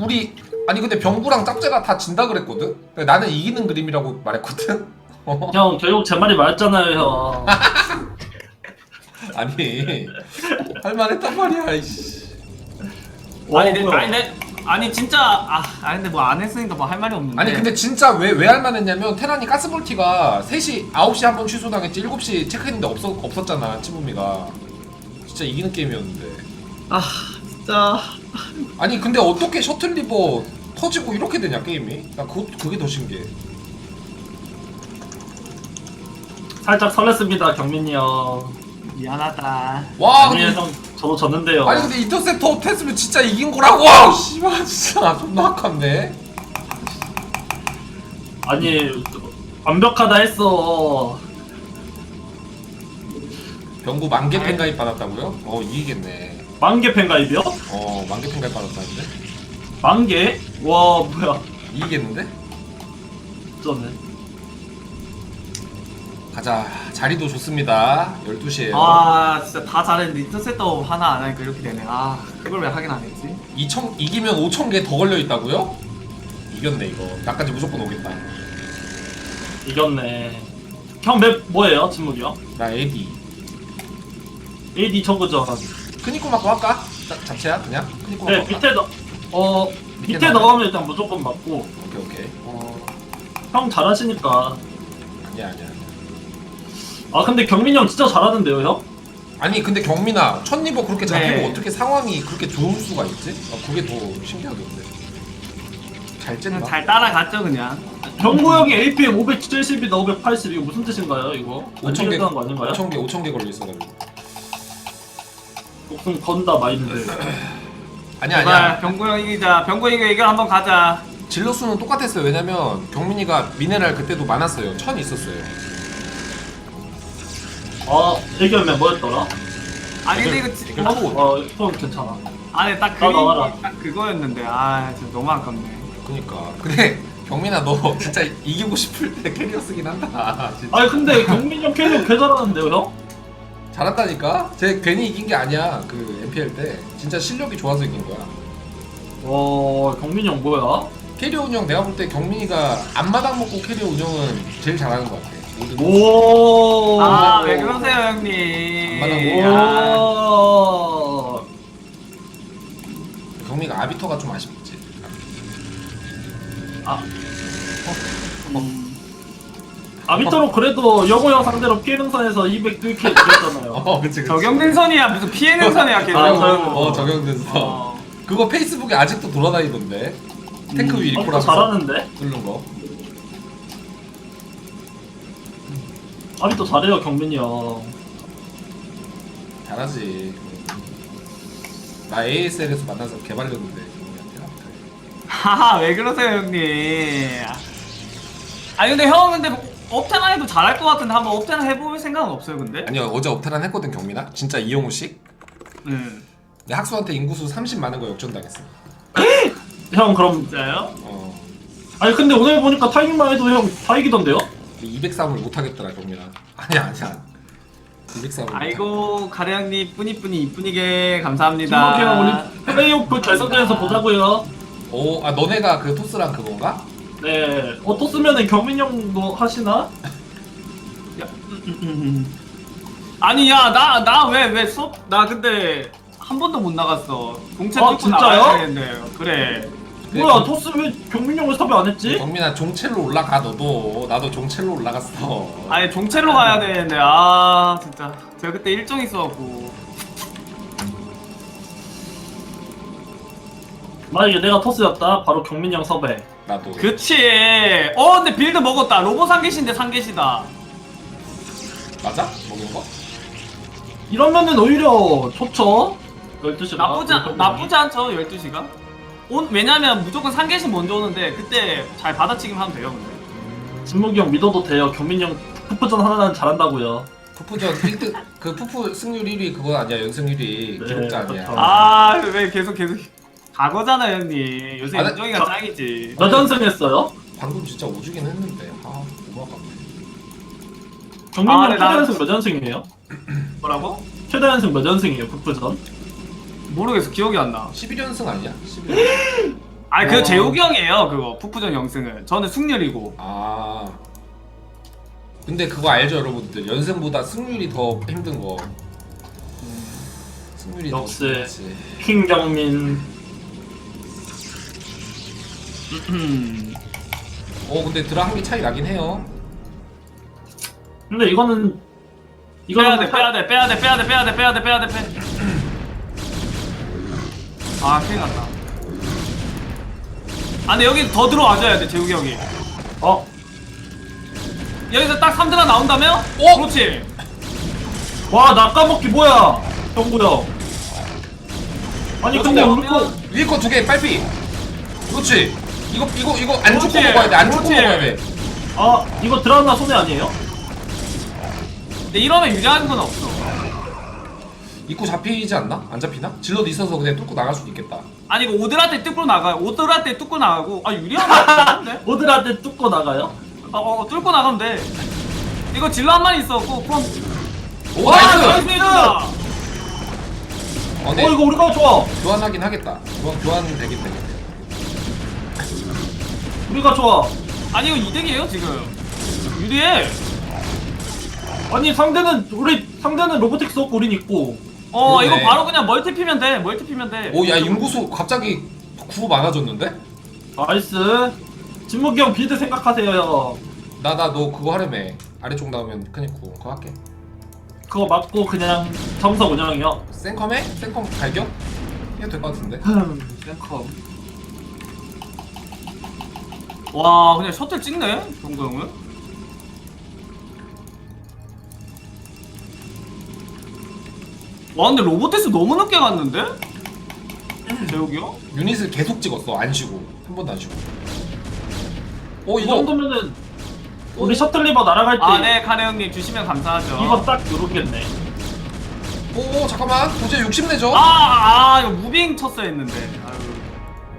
우리 아니 근데 병구랑 짭제가 다 진다 그랬거든. 근데 나는 이기는 그림이라고 말했거든. 어? 형 결국 제 말이 맞잖아요 형. 아니 할만했단 말이야. 이씨. 아니, 어, 내, 뭐야. 아니, 내, 아니 진짜 아, 아니 근데 뭐 안 했으니까 뭐 할 말이 없는데. 아니 근데 진짜 왜 왜 할만했냐면 테란이 가스볼티가 3시 9시 한 번 취소당했지 7시 체크했는데 없었 없었잖아 치부미가. 진짜 이기는 게임이었는데. 아 진짜. 아니 근데 어떻게 셔틀 리버 터지고 이렇게 되냐 게임이? 나 그, 그게 더 신기해. 살짝 설렜습니다 경민이 형. 미안하다. 와 아니 근데 형 저도 졌는데요. 아니 근데 인터셉터 했으면 진짜 이긴 거라고! 아, 씨발 진짜 존나 아깝네 아니 완벽하다 했어. 병구 만개 팬가입 받았다고요? 어 이기겠네 만개 팬가입이요? 어 만개 팬가입 받았다는데? 만개? 와 뭐야? 이기겠는데? 어쩌네. 가자 자리도 좋습니다 12시에요 아 진짜 다 잘했는데 인터셉터 하나 안 하니까 이렇게 되네. 아 그걸 왜 하긴 안 했지? 2천, 이기면 5천 개 더 걸려있다고요? 이겼네 이거 나까지 무조건 오겠다 이겼네. 형 맵 뭐예요? 침묵이요? 나 AD AD 저거죠. 크니코 맞고 할까? 자, 자체야 그냥? 크니코 네 맞고 할까? 밑에 넣. 어 밑에 밑에? 넣으면 일단 무조건 맞고. 오케이 오케이 어, 형 잘하시니까. 아니야 아니야 아니야 아 근데 경민이 형 진짜 잘하는데요 형? 아니 근데 경민아 첫 리버 그렇게 잡히고 네. 어떻게 상황이 그렇게 좋을 수가 있지? 아, 그게 더 신기하던데 잘 쨌나? 그냥 잘 따라갔죠 그냥. 경고 형이 APM 570이다 580 이거 무슨 뜻인가요 이거? 5천 개, 거 아닌가요? 5천 개, 5천 개 걸려 있어가지고. 목숨 건다 마인드 아니야 제발 아니야. 병구 형 이기자. 병구 이거 이겨 한번 가자. 질러 수는 똑같았어요. 왜냐면 경민이가 미네랄 그때도 많았어요. 천 있었어요. 아 얘기하면 뭐였더라? 아니 근데 이거 지- 이걸 하고 어 형 괜찮아 안에 딱나 그림이 나와라. 딱 그거였는데 아 진짜 너무 아깝네. 그니까. 근데 경민아 너 진짜 이기고 싶을 때 캐리어 쓰긴 한다. 진짜. 아니 근데 경민이 형 캐리어 개 잘하는데요 형? 잘한다니까? 쟤 괜히 이긴 게 아니야. 그 MPL 때 진짜 실력이 좋아서 이긴 거야. 와 경민이 형 뭐야? 캐리어 운영 내가 볼 때 경민이가 앞마당 먹고 캐리어 운영은 제일 잘하는 것 같아. 모든 거. 오 아 왜 그러세요 형님? 아, 오 경민이가 아비터가 좀 아쉽지. 아 아비터로 그래도 영호 형 상대로 피해 능선에서 200 뚫게 이겼잖아요 어, 그치, 그치. 저격 능선이야 무슨 피해 능선이야 걔. 아, 저격- 어, 적용돼서. 어. 그거 페이스북에 아직도 돌아다니던데. 탱크 위 아비터 리콜하면서 잘하는데? 뚫는 거. 아비터 잘해요 경민이 형 잘하지. 나 ASL에서 만나서 개발렸는데 경민이한테. 하하 왜 그러세요 형님? 아니 근데 형 근데 업테나 해도 잘할 것 같은데 한번 업테나 해볼 생각은 없어요 근데? 아니요 어제 업테란 했거든 경민아. 진짜 이영우씩. 응. 내 학수한테 인구수 30 많은 거 역전당했어. 형 그럼 진짜요? 어. 아니 근데 오늘 보니까 타이밍만 해도 형 다 이기던데요? 203을 못 하겠더라 경민아. 아니야 아니야. 203을. 아이고 가래 형님 뿌니뿌니 이쁘니게 감사합니다. 김목이 형 우리 플레이오프 결승전에서 보자고요 오, 아 너네가 그 토스랑 그건가? 네. 어, 또 쓰면은 경민 형도 하시나? 아니 야나 나 왜 왜 수업 나 근데 한 번도 못 나갔어. 공채 아, 뚫고 진짜요? 나가야 되는데 그래. 뭐야, 경- 토스 왜 경민 형을 섭외 안 했지? 경민아 종첼로 올라가 너도. 나도 종첼로 올라갔어. 아니 종채로 가야 되는데 아 진짜 제가 그때 일정 있어갖고 만약에 내가 토스였다, 바로 경민 형 섭외. 나도. 그치 어 근데 빌드 먹었다 로봇 상계시인데 상계시다 맞아? 먹은 거? 이러면은 오히려 좋죠? 12시가. 나쁘지 않- 나쁘지 않죠 12시가 온 왜냐면 무조건 상계시 먼저 오는데 그때 잘 받아치기만 하면 돼요 근데 진목이 형 믿어도 돼요. 경민 형 푸푸전 하나는 잘한다고요. 푸푸전 1등 그 푸푸 승률 1위 그거 아니야 연승 1위 네, 기록자 아니야 그렇죠. 아 왜 계속 계속 과거잖아 형님. 요새 아, 나- 인정이가 저- 짱이지. 몇 연승 했어요? 방금 진짜 오주긴 했는데. 아 경민 아, 형 네, 최다 나- 연승 몇 연승이에요? 뭐라고? 최다 연승 몇 연승이에요, 푸푸전? 모르겠어. 기억이 안 나. 11연승 아니야? 11연승. 아니 그 어. 재욱이 형이에요 그거. 푸푸전 영승은. 저는 승률이고. 아. 근데 그거 알죠 여러분들? 연승보다 승률이 더 힘든 거. 승률이 더 역시. 중요하지. 킹정민 어 근데 드라 한 개 차이 나긴 해요 근데 이거는 빼야 이거는 돼 빼야 돼 빼야 돼 빼야 돼 빼야 돼 빼야 돼 빼야 돼 빼. 아 큰일 났다. 아 근데 여기 더 들어와줘야 돼 재욱이 형이. 어 여기서 딱 3드라 나온다면? 어? 그렇지. 와, 나 까먹기 뭐야? 형구야. 아니, 근데 우리 거, 위에 거 두 개 빨리 그렇지 이거 이거 이거 안 죽고 그렇지. 먹어야 돼 안 죽고 그렇지. 먹어야 돼 아, 이거 드라마 손해 아니에요? 근데 이러면 유리한 건 없어. 입구 잡히지 않나? 안 잡히나? 질러도 있어서 그냥 뚫고 나갈 수도 있겠다 아니 이거 오드라 때 뚫고 나가. 오드라 때 뚫고 나가고. 아 유리한 거 같은데? 모들한테 뚫고 나가요? 어, 어 뚫고 나가면 돼. 이거 질러 한 마리 있었고 그럼. 오 와, 나이스 해준다. 어, 네. 어, 이거 우리가 좋아. 교환하긴 하겠다 교환, 교환 되긴 되겠네 우리가 좋아. 아니 이거 이득이에요 지금. 유리해. 아니, 상대는, 우리, 상대는 로보틱스 없고 우린 있고. 어 그러네. 이거 바로 그냥 멀티 피면 돼. 멀티 피면 돼. 오야 인구수 갑자기 구호 많아졌는데? 나이스. 진목이 형 비드 생각하세요. 나 나 너 그거 하려며 아래쪽 나오면 크니쿠 그거 할게 그거 맞고 그냥 정석 운영이요. 센컴에? 센컴 발격? 해도 될 것 같은데 흠, 랭컴. 와 그냥 셔틀 찍네 정도 형은. 와 근데 로보테스 너무 늦게 갔는데? 재욱이 형? 유닛을 계속 찍었어 안 쉬고 한 번도 안 쉬고 오이 이거 정도면은 우리 셔틀리버 날아갈 때 아네 카네 형님 주시면 감사하죠. 이거 딱 누르겠네. 오 잠깐만 도저히 60 내죠? 아, 아, 이거 무빙 쳤어야 했는데.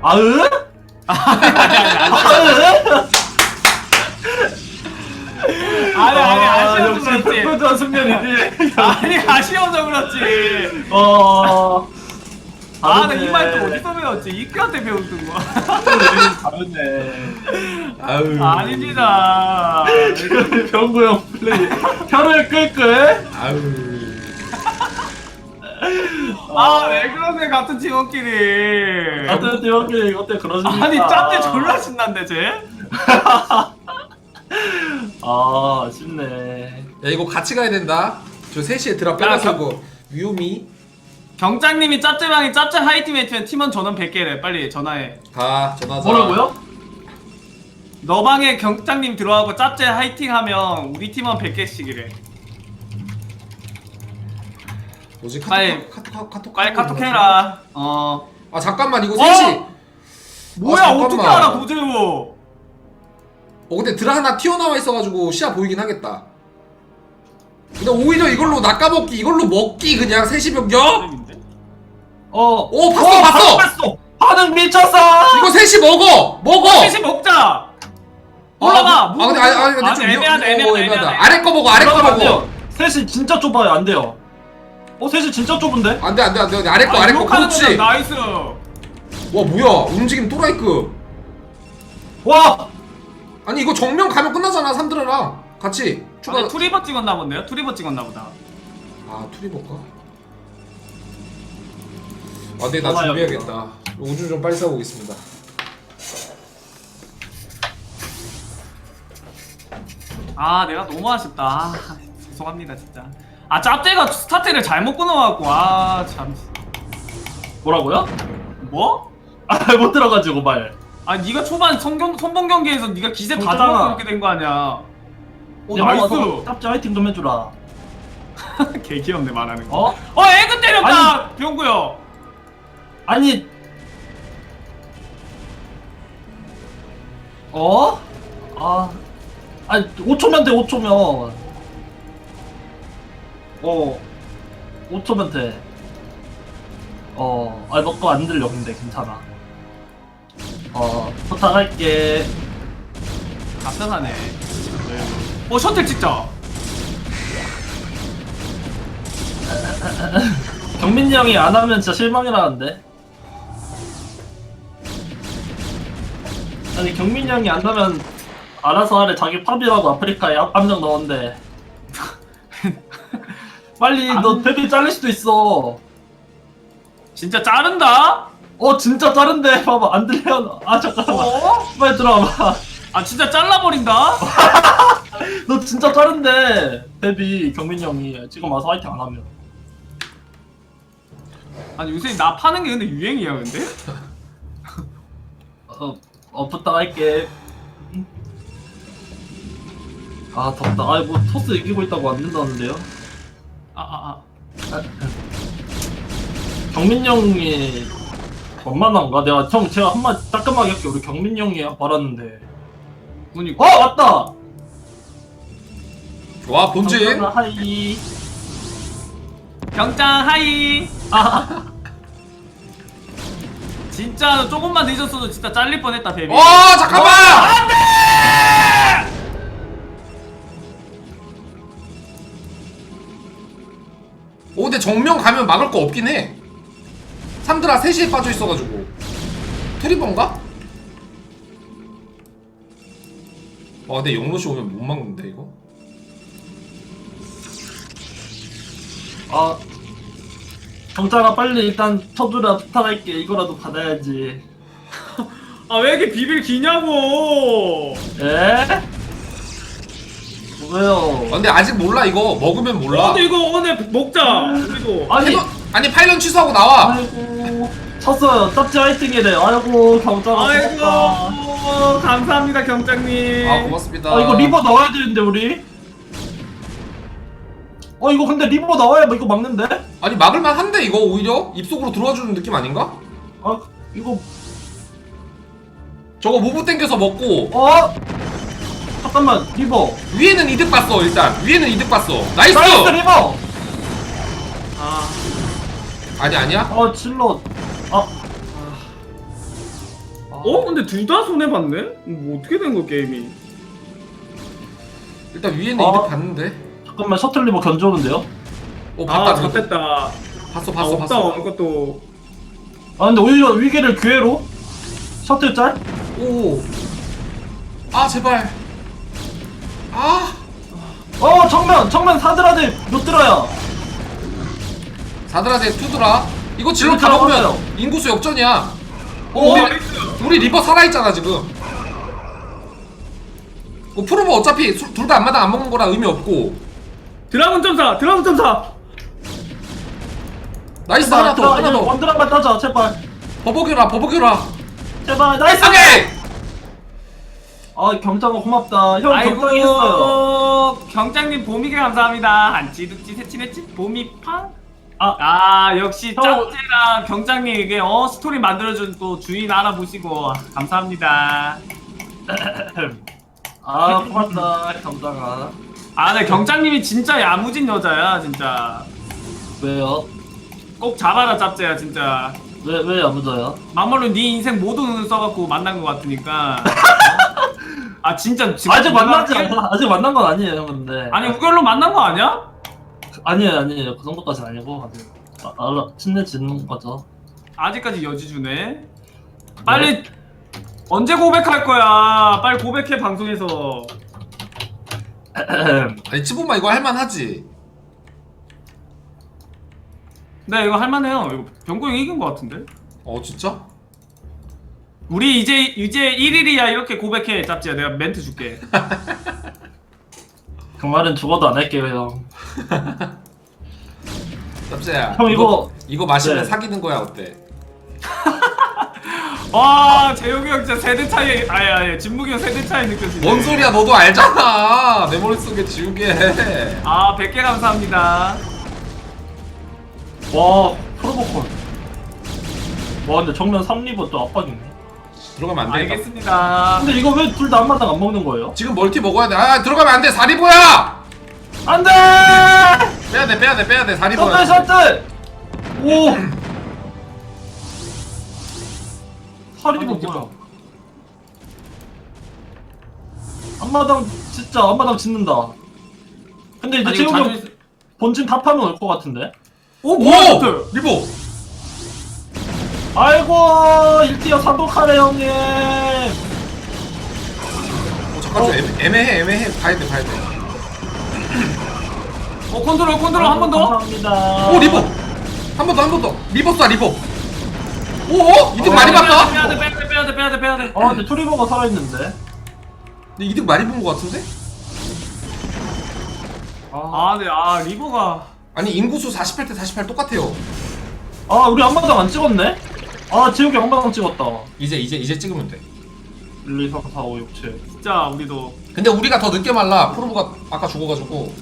아유. 아으? 아니, 아니, 아쉬워서 그렇지. 풋풋한 승률이지. 아니, 아쉬워서 그렇지. 어. 아, 나. 이 말 또 어디서 배웠지? 이큐한테 배웠던 거. 다르네. 아유 아닙니다. 병구 형 플레이. 혀를 끌끌. 아유 아, 왜 그러세요, 같은 팀원끼리. 다들 팀원끼리 어때 그러십니까? 아니, 짭대 졸라 신난데, 쟤? 아, 아쉽네. 야 이거 같이 가야 된다 저 3시에 드랍 빼놨고 위오미 경장님이 짭짤방이 짭짤 하이팀메이트면 팀원 전원 100개래. 빨리 전화해. 가 전화자 뭐라고요? 너 방에 경장님 들어가고 짭짤 하이팅 하면 우리 팀원 100개씩이래. 뭐지 빨리. 카톡 카톡 카톡 빨리 카톡 카톡 해라. 어. 아 잠깐만 이거 어? 3시 뭐야, 잠깐만. 어떻게 알아, 도재우? 어 근데 드라 하나 튀어나와 있어가지고 시야 보이긴 하겠다 근데 오히려 이걸로 낚아먹기 이걸로 먹기 그냥 3시 변경? 어. 오, 봤어, 봤어! 봤어. 반응 미쳤어. 이거 3시 먹어! 먹어! 셋이 먹자. 올라가. 아, 아 근데 아니 아니 근데 좀 애매하다, 위험- 어, 애매하다, 애매하다. 아래 거 먹어 아래 거 먹어. 셋이 진짜 좁아요. 안 돼요. 어, 셋이 진짜 좁은데? 안돼 안돼 안돼 아래 거 아, 아래 거 욕하는 그렇지 거잖아, 나이스. 와 뭐야 움직임 또라이급 와! 아니 이거 정면 가면 끝나잖아 삼드라랑 같이 추가 아니, 투리버 찍었나 본데요? 투리버 찍었나 보다. 아 투리 볼까? 아네 나. 준비해야겠다 우주 좀 빨리 싸고 오겠습니다 아, 내가 너무 아쉽다. 아, 죄송합니다, 진짜. 아, 짭대가 스타트를 잘못 끊어갖고, 아, 참. 뭐라고요? 뭐? 아, 못 들어가지고 말. 아, 네가 초반 선경, 선봉 경기에서 네가 기세 다 그렇잖아. 잡아서 그렇게 된 거 아니야. 오, 제발 나이스. 짭지 화이팅 좀 해주라. 개 귀엽네, 말하는 거. 어? 어, 에그 때렸다! 병구요. 아니. 어? 아. 아니, 5초면 돼, 5초면. 어. 5초면 돼. 어. 아, 너거 안 들려, 근데 괜찮아. 어, 부탁할게. 답답하네. 어, 셔틀 찍자. 경민이 형이 안 하면 진짜 실망이라는데. 아니 경민이 형이 안 나면 알아서 하래 자기 팝이라고 아프리카에 앞- 함정 넣었는데 빨리 너 데뷔 잘릴 수도 있어. 진짜 자른다? 어 진짜 자른데. 봐봐 안 들려 아 잠깐만. 어? 빨리 들어와봐. 아 진짜 잘라버린다? 너 진짜 자른데. 데뷔 경민이 형이 지금 와서 화이팅 안 하면. 아니 요새 나 파는 게 근데 유행이야 근데? 어, 어 부탁할게. 아 덥다. 아이 뭐 토스 이기고 있다고 안 된다는데요 아아 아. 경민 형이 원만한가? 내가 형 제가 한마디 따끔하게 할게 우리 경민 형이 받았는데. 그니까. 어 왔다! 와 본진? 경민아, 하이. 경장 하이. 아. 진짜 조금만 늦었어도 진짜 잘릴 뻔했다 베비. 어 잠깐만 오 근데 정면 가면 막을 거 없긴 해 삼드라 3시에 빠져 있어가지고 트리버인가? 와 근데 영로시 오면 못 막는데 이거? 아 경찰아 빨리 일단 터두라 부탁할게 이거라도 받아야지 아 왜 이렇게 비빌 기냐고 에? 왜요? 아, 근데 아직 몰라 이거. 먹으면 몰라. 근데 이거 오늘 먹자. 우리도 아니 파일런, 아니 파일런 취소하고 나와. 아이고. 쳤어요. 짭지 화이팅이래 아이고 경찰아 아이고 감사합니다 경장님. 아 고맙습니다. 아 이거 리버 나와야 되는데 우리? 어 이거 근데 리버 나와야 뭐 이거 막는데? 아니 막을만 한데 이거 오히려? 입속으로 들어와주는 느낌 아닌가? 아 이거. 저거 무브 땡겨서 먹고. 어? 잠깐만 리버. 위에는 이득 봤어 일단. 위에는 이득 봤어. 나이스! 나이스 리버! 아. 아니 아니야? 아 질러 아. 어? 근데 둘 다 손해봤네? 뭐 어떻게 된 거야 게임이? 일단 위에는 어. 이득 봤는데. 잠깐만 셔틀 리버 견제오는데요? 오 봤다. 아 잡혔다. 봤어 아 봤어 없다. 봤어. 아무것도. 아 근데 오히려 위기를 기회로? 셔틀 짤? 오아 제발 아 어 정면 정면 사드라드 못 들어요. 사드라제 투드라? 이거 질러 다 먹으면 들어갔어요. 인구수 역전이야. 오 오, 우리. 우리 리버 살아있잖아 지금. 어, 프로브 어차피 둘 다 안마당 안 먹는 거라 의미 없고. 드라곤 점사 드라곤 점사! 나이스 하나 더 하나 더. 원드라만 따자 제발. 버벅여라 버벅여라. 제발 나이스! 오케이 아 경장아 고맙다. 형 했어요. 아이고. 경장님 보미게 감사합니다. 한찌둑찌 세치네찌 보미팡 아. 아 역시 형. 짭제랑 경장님 이게 어 스토리 만들어준 또 주인 알아보시고. 감사합니다. 아 고맙다 경장아. 아 근데 경장님이 진짜 야무진 여자야 진짜. 왜요? 꼭 잡아라 짭제야 진짜. 왜, 왜 야무져요? 막말로 네 인생 모든 눈을 써갖고 만난 것 같으니까 아 진짜 지금 아직 만나지 우결로- 않아 아직 만난 건 아니에요 형 근데 아니 우결로 만난 거 아니야? 아니에요 아니에요 그 정도까지 아니고 아직 아, 알아 친해지는 거죠 아직까지 여지주네. 빨리 언제 고백할 거야? 빨리 고백해 방송에서. 아니 치부마 이거 할만하지 네 이거 할만해요. 이거 병고 형 이긴 거 같은데? 어 진짜? 우리 이제 이제 1일이야 이렇게 고백해 짭지야. 내가 멘트 줄게. 그 말은 죽어도 안 할게요 형 짭새야 형, 이거- 이거 마시면 네. 사귀는 거야 어때? 와 재욱이 형 진짜 세대 차이. 아야 아야 진묵이 형 세대 차이 느껴지네. 뭔 소리야 너도 알잖아 내 머릿속에 지우개 아 100개 감사합니다. 와 프로보컬 와 근데 정면 3리버 또 압박이네 들어가면 안 되겠다 알겠습니다. 근데 이거 왜 둘 다 한마당 안 먹는 거예요? 지금 멀티 먹어야 돼 아 들어가면 안 돼 사리보야 안 돼! 빼야 돼 빼야 돼 빼야돼 셔틀 사리보야 셔틀! 오! 사리버 아니, 뭐야? 앞마당 진짜 앞마당 짓는다. 근데 이제 아니 자존심. 본진 다 파면 올 것 같은데? 오 오! 뭐야 셔틀. 리보 아이고 1티어 사독하래 형님. 바꿔줘 애매, 애매해 애매해. 봐야 돼 봐야 돼오 어 컨트롤 컨트롤 한 번 더. 감사합니다. 리버. 한 번 더 한 번 더. 리버 쏴 리버. 오오 이득 많이 봤다? 빼야 돼 빼야 돼 빼야 돼 빼야 돼 빼야 돼. 아 근데 투리버가 살아있는데. 근데 이득 많이 본거 같은데? 아, 아 근데 아 리버가. 아니 인구수 48 대 48 똑같아요. 아 우리 앞마당 안 찍었네? 아 지옥이 앞마당 찍었다. 이제 이제 이제 찍으면 돼 1, 2, 3, 4, 5, 6, 7. 진짜 우리도 근데 우리가 더 늦게 말라 프로브가 아까 죽어가지고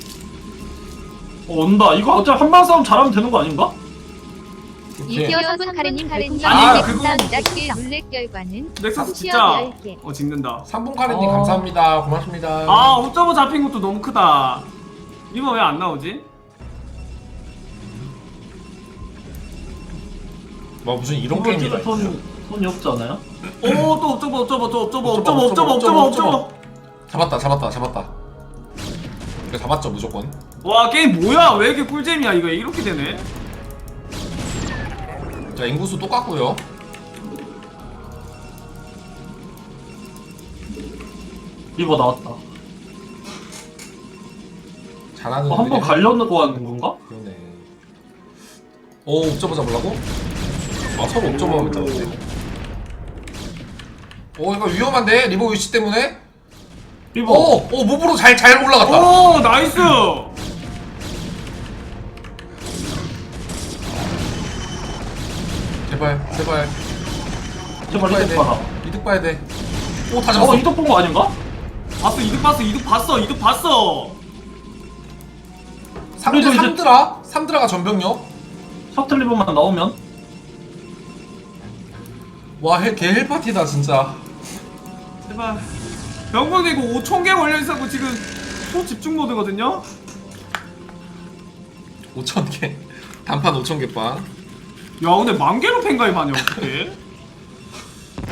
어, 온다. 이거 어차피 한방 싸움 잘하면 되는 거 아닌가? 이티어 선분 카레님 별풍선 아니, 10개 그거- 감사합니다. 길 룰렛 결과는 넥서스 컴퓨터 진짜 10개. 어 짓는다. 3분 카레님 어. 감사합니다 고맙습니다 아 5.5 잡힌 것도 너무 크다. 리버 왜안 나오지? 뭐 무슨 이런 이거 게임이다 찍을 돈, 돈이 없지 않아요? 오또 5.5 5.5 5.5 5.5 5.5 5.5, 5.5 5.5 잡았다 잡았다 잡았다. 이거 잡았죠 무조건. 와 게임 뭐야? 왜 이렇게 꿀잼이야? 이거 이렇게 되네? 자 인구수 똑같고요. 리버 나왔다. 잘하는 어, 한번 애들이- 갈려고 하는 건가? 그러네. 오 옵저버 잡으려고? 아 서로 하면 잡았네 오 이거 위험한데? 리버 위치 때문에? 리버. 오! 오 무브로 잘 잘 올라갔다. 오 나이스. 제발 제발. 제발 봐야 이득 돼. 봐라. 이득 봐야 돼 오다 어 잡았어. 이득 본 거 아닌가? 봤어 이득 봤어 이득 봤어 이득 봤어. 삼드 그래도 이제- 삼드라? 삼드라가 전병력? 셔틀 리버만 나오면 와걔 헬파티다 진짜. 제발. 병분이 이거 5천 개 걸려 있었고 지금 소 집중 모드거든요? 5천 개. 단판 5천 개빵. 야 근데 만 개로 팬가입하냐 어떡해?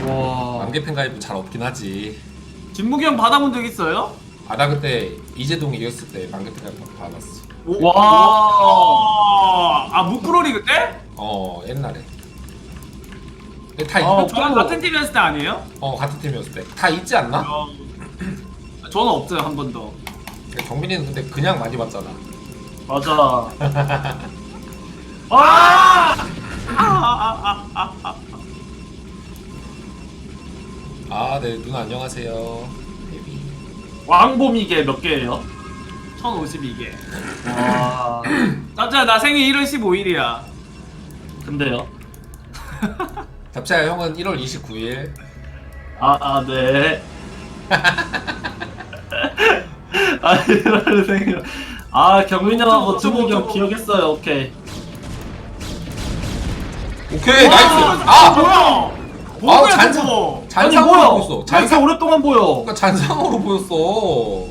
와. 만개 팬 가입은 잘 없긴 하지. 진무기 형 받아본 적 있어요? 아 나 그때 이재동이 이겼을 때 만개 팬 가입 받았어. 와. 아, 아 무프로리 그때? 어 옛날에 근데 다 아, 있, 저랑. 같은 팀이었을 때 아니에요? 어 같은 팀이었을 때 다 있지 않나? 어, 저는 없어요 한 번도 경민이는 근데 그냥 많이 봤잖아 맞아. 아! 아네 누나 안녕하세요 베이비 왕봄이게 몇 개예요? 1052개 와. 짭짤 나 생일 1월 15일이야 근데요? 잡차야 형은 1월 29일 아, 아, 네. 아, 이럴 생각. 아, 경민이 형하고 어쩌고 두목이 형. 기억했어요. 오케이. 오케이 와, 나이스 아 아! 뭐야 아우 뭐야 잔상 저거 아니, 잔상으로? 보였어 왜 이렇게 잔상 오랫동안 보여? 그러니까 잔상으로 보였어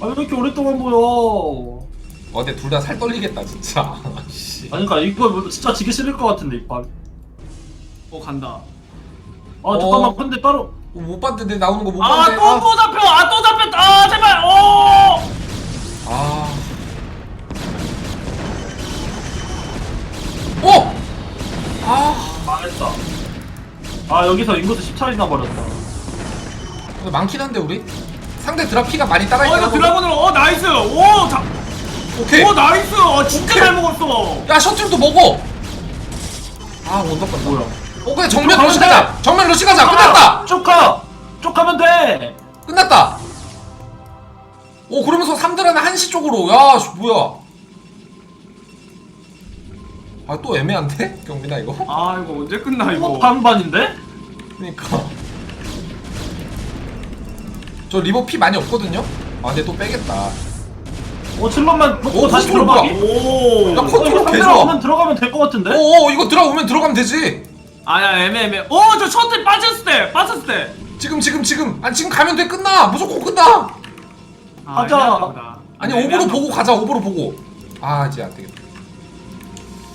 아, 왜 이렇게 오랫동안 보여? 어 근데 둘 다 살 떨리겠다 진짜 씨. 아니, 그니까 이거 진짜 지기 싫을 것 같은데, 이빨. 어 간다 아, 잠깐만. 어. 근데 따로. 어, 못 봤는데 나오는 거못 봤는데 아또 또 잡혀 아 또 잡혔다 아 제발 오 아. 어! 아, 망했다. 아, 여기서 인구수 10차이나 버렸다. 근데 많긴 한데 우리? 상대 드라피가 많이 어 따라 있긴 이거. 드라곤으로 어 나이스 오 자, 오케이. 오 나이스 어 진짜 잘 먹었어 야 셔틀도 먹어. 아 원더 갔다. 뭐야? 어 그래 정면 쭉 러시 가자. 정면 러시 가자. 끝났다. 쭉 가! 쭉 가면 돼! 끝났다. 오 그러면서 3드라는 한시 쪽으로. 야 씨, 뭐야? 아 또 애매한데 경민아 이거? 아 이거 언제 끝나 이거 이거 반반인데? 그러니까. 저 리버 피 많이 없거든요. 아 근데 또 빼겠다. 어, 오, 먹고 다시 컨트롤 들어가기? 오 야, 컨트롤 개 상대가 좋아. 오면 들어가면 될 것 같은데? 오 이거 들어오면 들어가면 되지. 아야 애매 애매 어저 셔틀 빠졌을 때 빠졌을 때. 지금 지금 지금. 아니 지금 가면 돼 끝나. 무조건 끝나. 아, 가자. 애매한가 보다. 아니 애매한가 오버로. 보고 가자 오버로 보고. 아 이제 안 되겠다.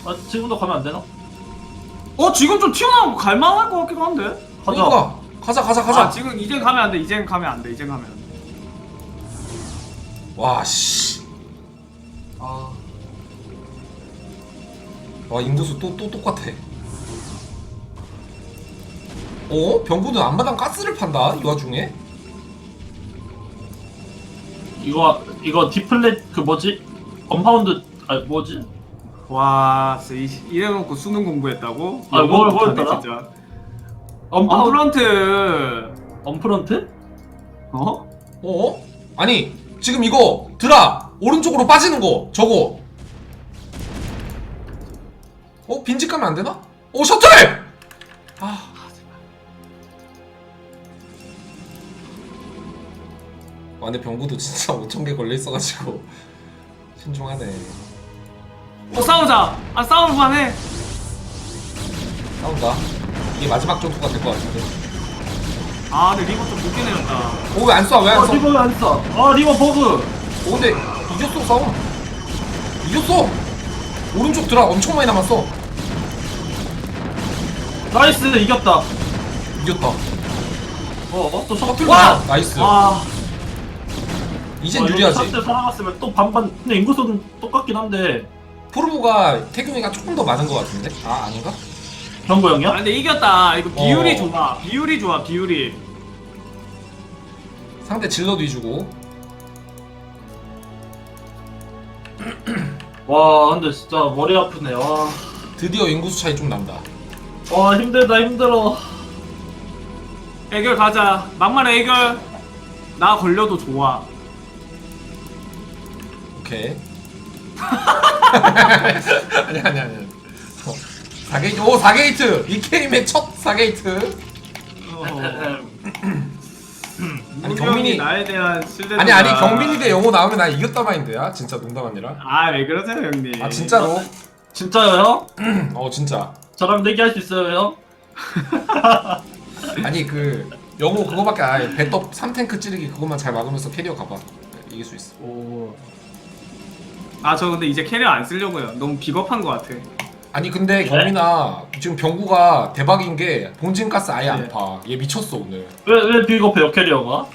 아, 지금도 가면 안 되나? 어 지금 좀 튀어나오고 갈만할 것 같기도 한데. 가자. 그러니까. 가자 가자 가자. 아 지금 이젠 가면 안 돼 이젠 가면 안 돼 이젠 가면 안 돼. 와씨. 아, 와 인구수 또 또 똑같아 어 병구는 앞마당 가스를 판다 이 와중에 이거 이거 디플렛 그 뭐지? 컴파운드 아 뭐지? 와, 진짜 이- 이래놓고 수능 공부했다고? 아, 뭘, 못하네, 했더라? 진짜. 언파운드 언프런트. 언프런트? 어? 어? 아니 지금 이거 드라 오른쪽으로 빠지는 거 저거 어? 빈집 가면 안 되나? 어 셔틀! 아 와, 근데 병구도 진짜 5천 개 걸려 있어가지고 신중하네 어, 싸우자. 아, 싸울만 해. 싸운다 이게 마지막 전투가 될 것 같은데 아, 근데 리버 좀 늦게 내렸다. 어왜안 쏴? 왜안아 쏴? 리버 왜안 써? 아 리버 버그. 어 근데 이겼어 싸움 이겼어 오른쪽 드라 엄청 많이 남았어 나이스 이겼다. 이겼다 어또 셔틀 와. 와! 나이스 와. 이젠 유리하지 샷때 살아갔으면 또 반반. 근데 인구수는 똑같긴 한데 포르보가 태균이가 조금 더 많은 것 같은데? 아 아닌가? 경고 아, 형이야? 근데 이겼다. 이거 비율이 어. 좋아. 비율이 좋아, 비율이. 상대 질럿 위주고 와 근데 진짜 머리 아프네. 와. 드디어 인구수 차이 좀 난다 와 힘들다 힘들어. 애결 가자. 막말 애결. 나 걸려도 좋아. 오케이 아니 아니 아니 어, 4게이트 오 4게이트 이 게임의 첫 4게이트 아니, 경민이- 나에 대한 신뢰. 아니 아니 경민이 대 영호 나오면 나 이겼다 마인드야 진짜 농담 아니라 아, 왜 그러세요, 형님? 아 진짜로 진짜요 형? 어 진짜 저랑 내기할 수 있어요 형? 아니 그 영호 그거밖에 아예 배떡 3탱크 찌르기 그것만 잘 막으면서 캐리어 가봐 이길 수 있어 오. 아, 저 근데 이제 캐리어 안 쓰려고요. 너무 비겁한 것 같아. 아니 근데 네? 경민아 지금 병구가 대박인 게 본진 가스 아예 네. 안 파 얘 미쳤어 오늘 왜 왜 비겁해요 캐리어가?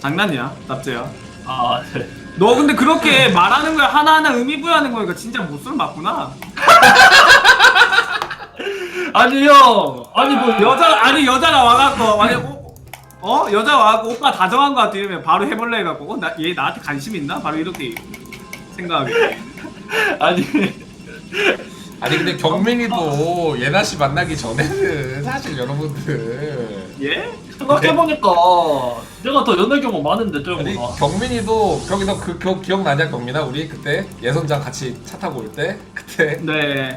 장난이야, 납제야. 아 네. 너 근데 그렇게 말하는 거야 하나하나 의미 부여하는 거니까 진짜 못쏠 맞구나. 아니 형 아니 뭐 여자 아니 여자가 와갖고 만약 어, 어 여자 와갖고 오빠 다정한 거 같아 이러면 바로 해볼래 해갖고 어, 나, 얘 나한테 관심 있나? 바로 이렇게 생각하게. 아니 아니 근데 경민이도 예나 씨 만나기 전에는 사실 여러분들 예? 생각해보니까 내가 더 연애 경험 많은데 저 아니 경민이도 거기서 그 겨, 기억나냐 경민아 우리 그때 예선장 같이 차 타고 올 때 그때 네.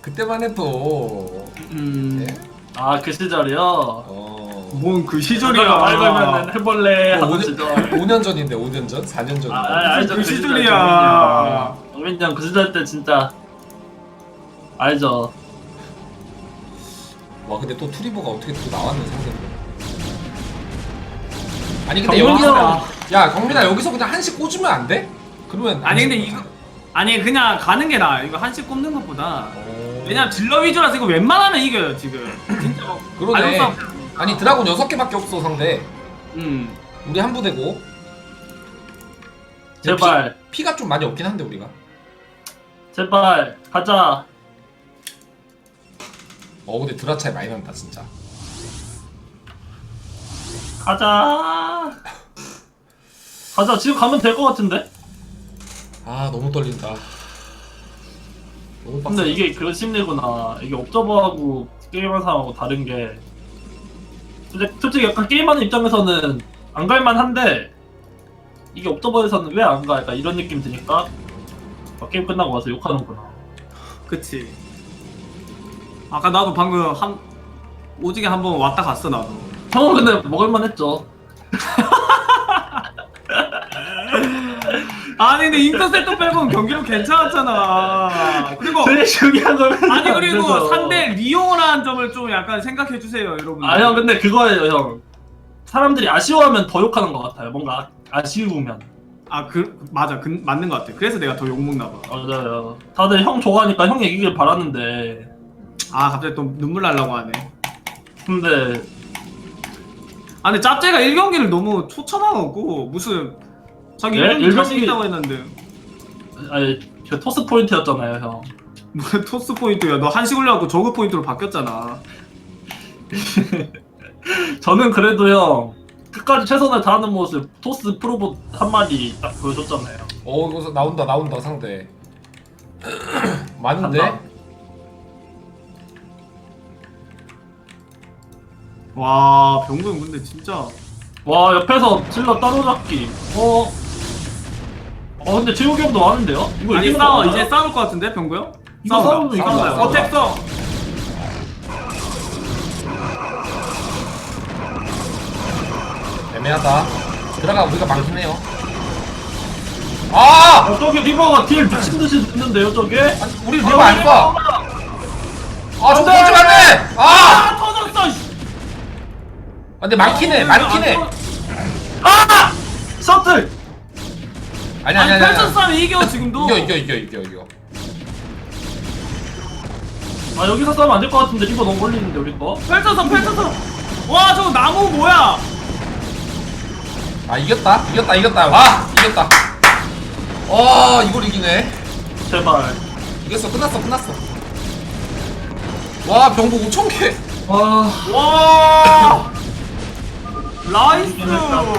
그때만 해도 음. 예? 아그 시절이요? 어 뭔그 시절이야 시절이야. 말 걸면 해볼래 뭐 하던 5년, 시절 5년 전인데 5년 전? 4년 전? 아, 아, 알죠 그 시절, 시절이야. 정민이 형그 시절 때 진짜 알죠 와 근데 또 투리버가 어떻게 또 나왔는 상대로 아니 근데 경민이 여기서 형. 야 경민아 여기서 그냥 한씩 꽂으면 안 돼? 그러면 아니 근데 이거 아니 그냥 가는 게 나아. 이거 한씩 꼽는 것보다. 왜냐면 딜러 위주라서 이거 웬만하면 이겨요 지금. 진짜. 뭐 그러네 발목 아니 드라곤 6개밖에 없어 상대. 음. 우리 한 부대고. 제발. 피, 가좀 많이 없긴 한데 우리가. 제발. 가자. 어 근데 드라 차이 많이 난다 진짜. 가자. 가자. 지금 가면 될 것 같은데? 아 너무 떨린다. 너무 빡세 근데 이게 그런 심리구나. 이게 옵저버하고 게임하는 사람하고 다른 게 솔직히, 솔직히 약간 게임하는 입장에서는 안 갈만한데 이게 옵저버에서는 왜 안 가? 약간 이런 느낌 드니까 막 게임 끝나고 와서 욕하는구나 그치. 아까 나도 방금 한 오지게 한번 왔다 갔어 나도. 형은 근데 먹을만 했죠 아니 근데 인터셉트 빼고는 경기력 괜찮았잖아. 그리고 제일 중요한 걸 아니 그리고 상대 한 점을 좀 약간 생각해 주세요 여러분. 아형 근데 그거예요 형 사람들이 아쉬워하면 더 욕하는 것 같아요 뭔가 아, 쉬우면 아그 맞아 그, 맞는 것 같아. 그래서 내가 더 욕 먹나 봐. 맞아요 다들 형 좋아하니까 형 이기길 바랐는데 아 갑자기 또 눈물 날라고 하네. 근데 아 근데 짭제가 1경기를 너무 초참하고 무슨 자기 네? 1경기 자신 일경기- 있다고 했는데 아니 그 토스 포인트였잖아요 형 뭐 토스 포인트야 너 한식 올려갖고 저그 포인트로 바뀌었잖아 저는 그래도 형 끝까지 최선을 다하는 모습 토스 프로봇 한 마디 딱 보여줬잖아요. 어 이거 나온다 나온다 상대 많은데? 간다. 와 병근 근데 진짜 와 옆에서 질러 따로잡기. 어. 어 근데 재욱이 형도 많은데요? 이거 아니 이기는 싸워 거 맞아요? 이제 싸울 것 같은데 병구요? 이거 싸우면 이기는 거야. 어택 써 애매하다 들어가 우리가 해요 아! 어, 저기 리버가 딜 미친 듯이 넣는데요, 저게? 아니, 우리 리버 안 쏴! 아 저거 안돼! 아! 아. 아, 근데 많긴 해 많긴 해 아! 셔틀! 아니 아니 아니 아니 펼쳐 싸움 이겨 지금도 이겨 이겨 이겨 이겨 이겨 아, 여기서 싸우면 안 될 것 같은데, 리버 너무 걸리는데, 우리 거? 펼쳐서 펼쳐서 와 저거 나무 뭐야 아 이겼다 이겼다 이겼다 와 이겼다 와 이걸 이기네 제발. 이겼어 끝났어 끝났어 와 병부 5천 개 와. 와 나이스